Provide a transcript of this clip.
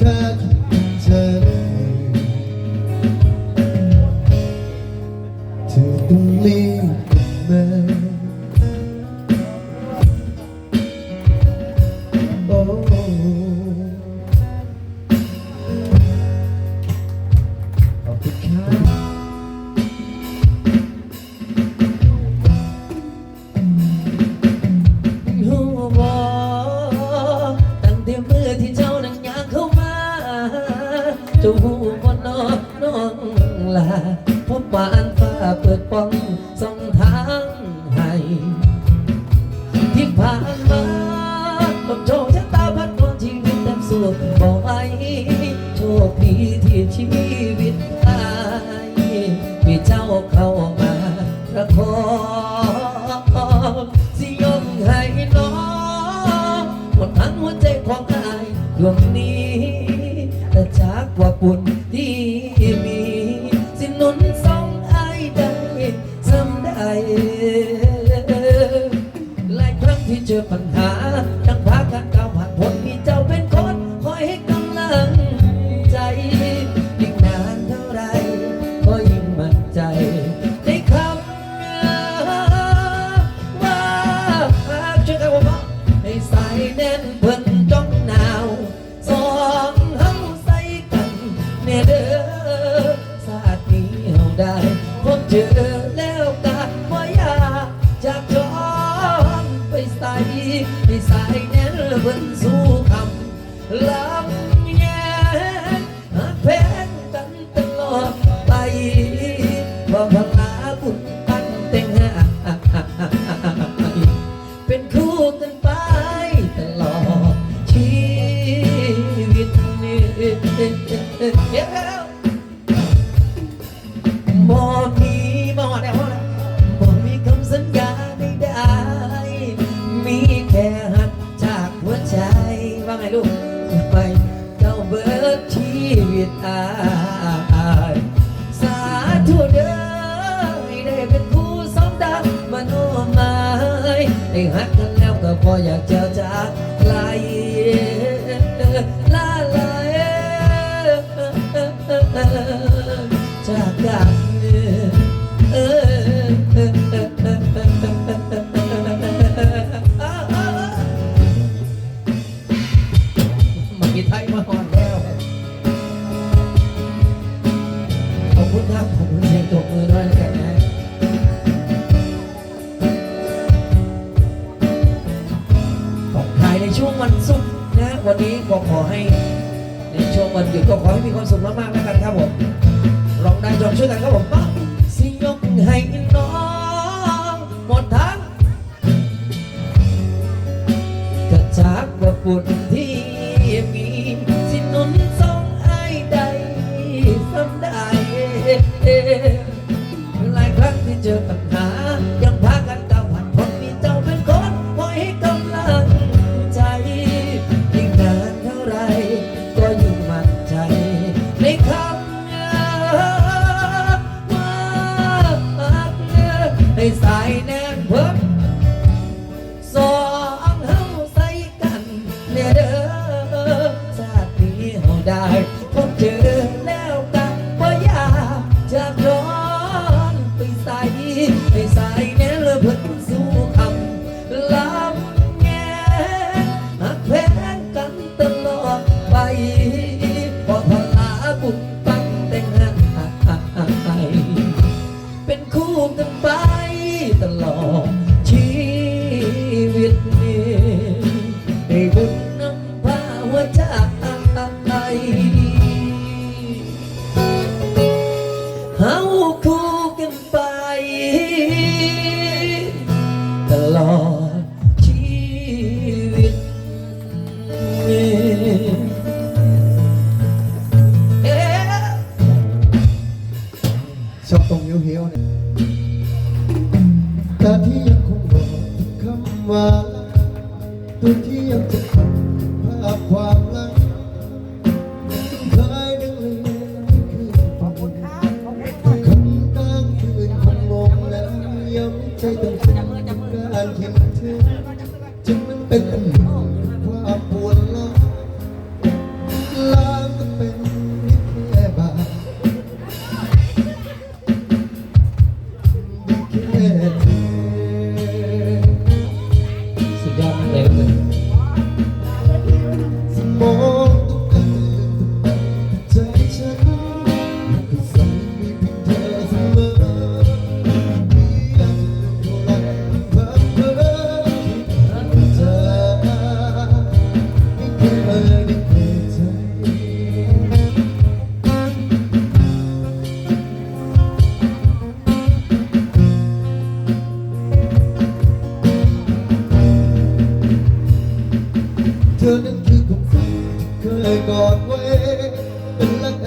touch คดีที่ชีวิตตายมีเจ้าเข้ามาประคองสิยงให้น้องหมดทั้งหัวใจของนายดวงนี้แต่จากว่าปุ่นที่มีสิหนุนสองไอ้ได้ซ้ำได้หลายครั้งที่เจอปัญหา เด้อสาดนี้เฮาได้พบเจอแล้วกันว่าอยากจากจอนไปใส่ไปใส่แน่นเพิ่นสู้คำลำแย่แพงกันตลอดไปว่าพลาบุญปันแต่งหาเป็นครูกันไป เดี๋ยวบอมีบอแน่บอแน่บอมีคำสัญญาใดๆมีแค่หักจากหัวใจว่าไงลูกไปเจ้าเบิดชีวิตอายสาธุเด้อได้เป็นคู่สมดังมโนหมายได้หักกันแล้วก็พออยากเจอ มากีไทยมาหอนแล้วขอบคุณครับขอบคุณเสียงตบมือด้วยนะครับนะของถ่ายในช่วงวันศุกร์นะ วันนี้ก็ขอให้ ในช่วงวันหยุดก็ขอให้มีความสุขมากๆแล้วกันครับผมลองได้จองช่วยกันครับผมปั๊บสิยกให้ เพิ่นสู้คำลำแง่หักแพงกันตลอดไปพอพลาบุญปังแต่งงานเป็นคู่กันไปตลอดชีวิตนี้ให้บุญนำพาหัวใจ แต่ที่ยังคงรอคำว่า เ